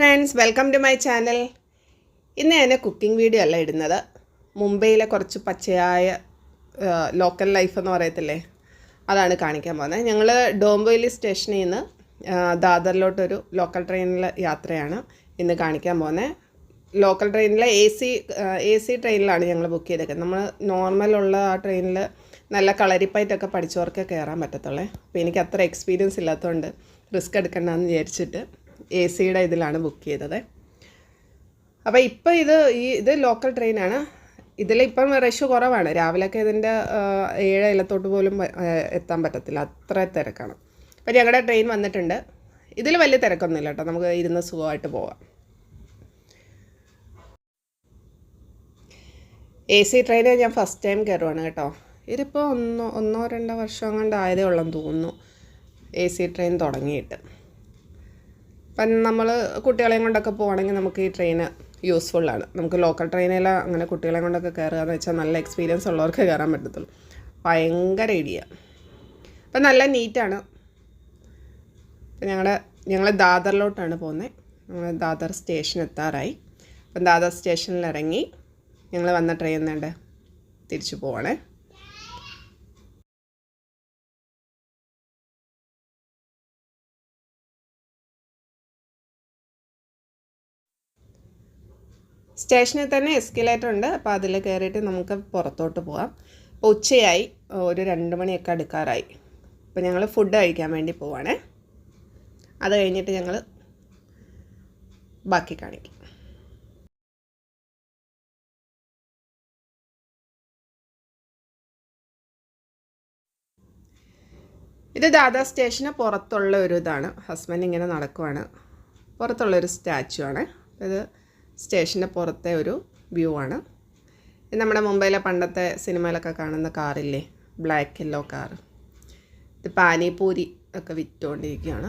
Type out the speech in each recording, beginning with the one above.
Friends welcome to my channel ഇന്ന് ഞാൻ cooking video അല്ല ഇടുന്നത്. മുംബൈയിലെ കുറച്ച് പച്ചയായ ലോക്കൽ ലൈഫ് എന്ന് പറയത്തില്ലേ? അതാണ് കാണിക്കാൻ പോകുന്നത്. ഞങ്ങൾ ഡോംബോയിലി സ്റ്റേഷനിൽ നിന്ന് ദാദറിലോട്ടൊരു ലോക്കൽ ട്രെയിനിലെ യാത്രയാണ് ഇന്ന് കാണിക്കാൻ പോകുന്നത്. ലോക്കൽ ട്രെയിനിലെ എ സി എ സി ട്രെയിനിലാണ് ഞങ്ങൾ ബുക്ക് ചെയ്തേക്കുന്നത്. നമ്മൾ നോർമലുള്ള ആ ട്രെയിനിൽ നല്ല കളരിപ്പായിട്ടൊക്കെ പഠിച്ചവർക്ക് കയറാൻ പറ്റത്തുള്ളേ. അപ്പോൾ എനിക്ക് അത്ര എക്സ്പീരിയൻസ് ഇല്ലാത്തതുകൊണ്ട് റിസ്ക് എടുക്കണ്ടെന്ന് വിചാരിച്ചിട്ട്. എ സിയുടെ ഇതിലാണ് ബുക്ക് ചെയ്തത്. അപ്പോൾ ഇപ്പോൾ ഇത് ഈ ഇത് ലോക്കൽ ട്രെയിനാണ് ഇതിൽ ഇപ്പം റഷ് കുറവാണ്. രാവിലെയൊക്കെ ഇതിന്റെ ഏഴ് ഇലത്തോട്ട് പോലും എത്താൻ പറ്റത്തില്ല. അത്ര തിരക്കാണ്. അപ്പോൾ ഞങ്ങളുടെ ട്രെയിൻ വന്നിട്ടുണ്ട്. ഇതിൽ വലിയ തിരക്കൊന്നുമില്ല കേട്ടോ. നമുക്ക് ഇരുന്ന് സുഖമായിട്ട് പോവാം. എ സി ട്രെയിനിൽ ഞാൻ ഫസ്റ്റ് ടൈം കയറുവാണ് കേട്ടോ. ഇതിപ്പോൾ ഒന്നോ ഒന്നോ രണ്ടോ വർഷം കൊണ്ട് ആയതേ ഉള്ളെന്ന് തോന്നുന്നു. എ സി ട്രെയിൻ തുടങ്ങിയിട്ട്. അപ്പം നമ്മൾ കുട്ടികളെയും കൊണ്ടൊക്കെ പോകണമെങ്കിൽ നമുക്ക് ഈ ട്രെയിന് യൂസ്ഫുള്ളാണ് നമുക്ക് ലോക്കൽ ട്രെയിനിൽ അങ്ങനെ കുട്ടികളെയും കൊണ്ടൊക്കെ കയറുക എന്ന് വെച്ചാൽ നല്ല എക്സ്പീരിയൻസ് ഉള്ളവർക്ക് കയറാൻ പറ്റത്തുള്ളൂ. ഭയങ്കര ഇടിയാണ് അപ്പം നല്ല നീറ്റാണ് ഞങ്ങളുടെ ഞങ്ങൾ ദാദറിലോട്ടാണ് പോകുന്നത് ഞങ്ങൾ ദാദർ സ്റ്റേഷൻ എത്താറായി. അപ്പം ദാദർ സ്റ്റേഷനിൽ ഇറങ്ങി ഞങ്ങൾ വന്ന ട്രെയിൻ നിന്നുണ്ട് തിരിച്ചു പോവാണേ. സ്റ്റേഷനിൽ തന്നെ എസ്കലേറ്റർ ഉണ്ട്. അപ്പോൾ അതിൽ കയറിയിട്ട് നമുക്ക് പുറത്തോട്ട് പോകാം അപ്പോൾ ഉച്ചയായി. ഒരു രണ്ട് മണിയൊക്കെ അടുക്കാറായി. അപ്പോൾ ഞങ്ങൾ ഫുഡ് കഴിക്കാൻ വേണ്ടി പോവാണേ. അത് കഴിഞ്ഞിട്ട് ഞങ്ങൾ ബാക്കി കാണിക്കും. ഇത് ദാദാ സ്റ്റേഷന് പുറത്തുള്ള ഒരു ഇതാണ്. ഹസ്ബൻഡ് ഇങ്ങനെ നടക്കുവാണ്. പുറത്തുള്ളൊരു സ്റ്റാച്ചു ആണ്. ഇത് സ്റ്റേഷന്റെ പുറത്തെ ഒരു വ്യൂ ആണ്. നമ്മുടെ മുംബൈയിലെ പണ്ടത്തെ സിനിമയിലൊക്കെ കാണുന്ന കാറില്ലേ? ബ്ലാക്ക് യെല്ലോ കാർ ഇത് പാനിപൂരി ഒക്കെ വിറ്റുകൊണ്ടിരിക്കുകയാണ്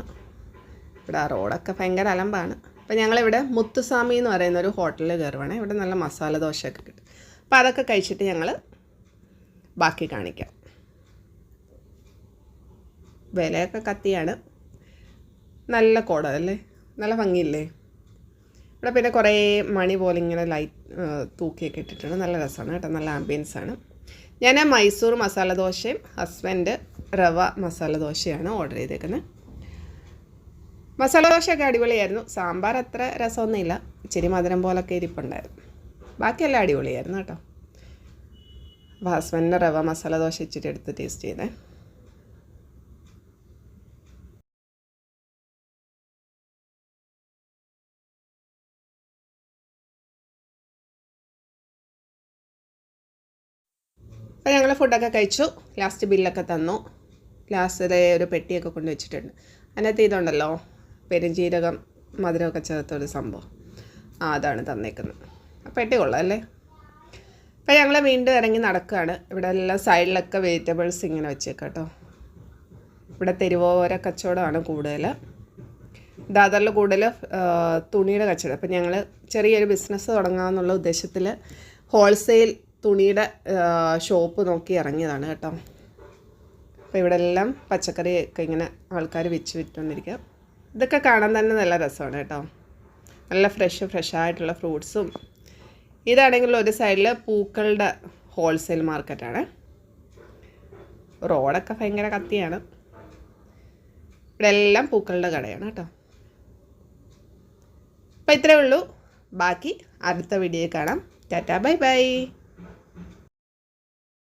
ഇവിടെ ആ റോഡൊക്കെ ഭയങ്കര അലമ്പാണ്. അപ്പോൾ ഞങ്ങളിവിടെ മുത്തുസ്വാമി എന്ന് പറയുന്ന ഒരു ഹോട്ടലിൽ കയറുവാണ്. ഇവിടെ നല്ല മസാല ദോശയൊക്കെ കിട്ടും. അപ്പോൾ അതൊക്കെ കഴിച്ചിട്ട് ഞങ്ങൾ ബാക്കി കാണിക്കാം. വിലയൊക്കെ കത്തിയാണ്. നല്ല കോട അല്ലേ? നല്ല ഭംഗിയില്ലേ? ഇവിടെ പിന്നെ കുറേ മണി പോലെ ഇങ്ങനെ ലൈറ്റ് തൂക്കിയൊക്കെ ഇട്ടിട്ടുണ്ട്. നല്ല രസമാണ് കേട്ടോ. നല്ല ആംബിയൻസ് ആണ്. ഞാൻ മൈസൂർ മസാല ദോശയും ഹസ്ബൻഡ് റവ മസാല ദോശയാണ് ഓർഡർ ചെയ്തേക്കുന്നത്. മസാല ദോശയൊക്കെ അടിപൊളിയായിരുന്നു. സാമ്പാർ അത്ര രസമൊന്നുമില്ല. ഇച്ചിരി മധുരം പോലൊക്കെ ഇരിപ്പുണ്ടായിരുന്നു. ബാക്കിയെല്ലാം അടിപൊളിയായിരുന്നു കേട്ടോ. അപ്പോൾ ഹസ്ബൻഡിന്റെ റവ മസാല ദോശ ഇച്ചിരി എടുത്ത് ടേസ്റ്റ് ചെയ്തേ. അപ്പോൾ ഞങ്ങൾ ഫുഡൊക്കെ കഴിച്ചു. ലാസ്റ്റ് ബില്ലൊക്കെ തന്നു. ലാസ്റ്റിലെ ഒരു പെട്ടിയൊക്കെ കൊണ്ട് വെച്ചിട്ടുണ്ട്. അതിനകത്ത് ഇതുണ്ടല്ലോ പെരുംജീരകം മധുരമൊക്കെ ചേർത്ത ഒരു സംഭവം. ആ അതാണ് തന്നേക്കുന്നത്. ആ പെട്ടി കൊള്ളാം അല്ലേ അപ്പോൾ ഞങ്ങൾ വീണ്ടും ഇറങ്ങി നടക്കുകയാണ്. ഇവിടെ എല്ലാം സൈഡിലൊക്കെ വെജിറ്റബിൾസ് ഇങ്ങനെ വെച്ചേക്കാം കേട്ടോ ഇവിടെ തെരുവോര കച്ചവടമാണ് കൂടുതൽ. ദാദറിൽ കൂടുതൽ തുണിയുടെ കച്ചവടം. അപ്പം ഞങ്ങൾ ചെറിയൊരു ബിസിനസ് തുടങ്ങാമെന്നുള്ള ഉദ്ദേശത്തിൽ ഹോൾസെയിൽ തുണിയുടെ ഷോപ്പ് നോക്കി ഇറങ്ങിയതാണ് കേട്ടോ. അപ്പോൾ ഇവിടെ എല്ലാം പച്ചക്കറി ഒക്കെ ഇങ്ങനെ ആൾക്കാർ വെച്ച് വിറ്റുകൊണ്ടിരിക്കുക. ഇതൊക്കെ കാണാൻ തന്നെ നല്ല രസമാണ് കേട്ടോ. നല്ല ഫ്രഷ് ഫ്രഷ് ആയിട്ടുള്ള ഫ്രൂട്ട്സും. ഇതാണെങ്കിൽ ഒരു സൈഡിൽ പൂക്കളുടെ ഹോൾസെയിൽ മാർക്കറ്റാണ്. റോഡൊക്കെ ഭയങ്കര കത്തിയാണ്. ഇവിടെ എല്ലാം പൂക്കളുടെ കടയാണ് കേട്ടോ. അപ്പോൾ ഇത്രയേ ഉള്ളൂ. ബാക്കി അടുത്ത വീഡിയോ കാണാം. Tata bye bye.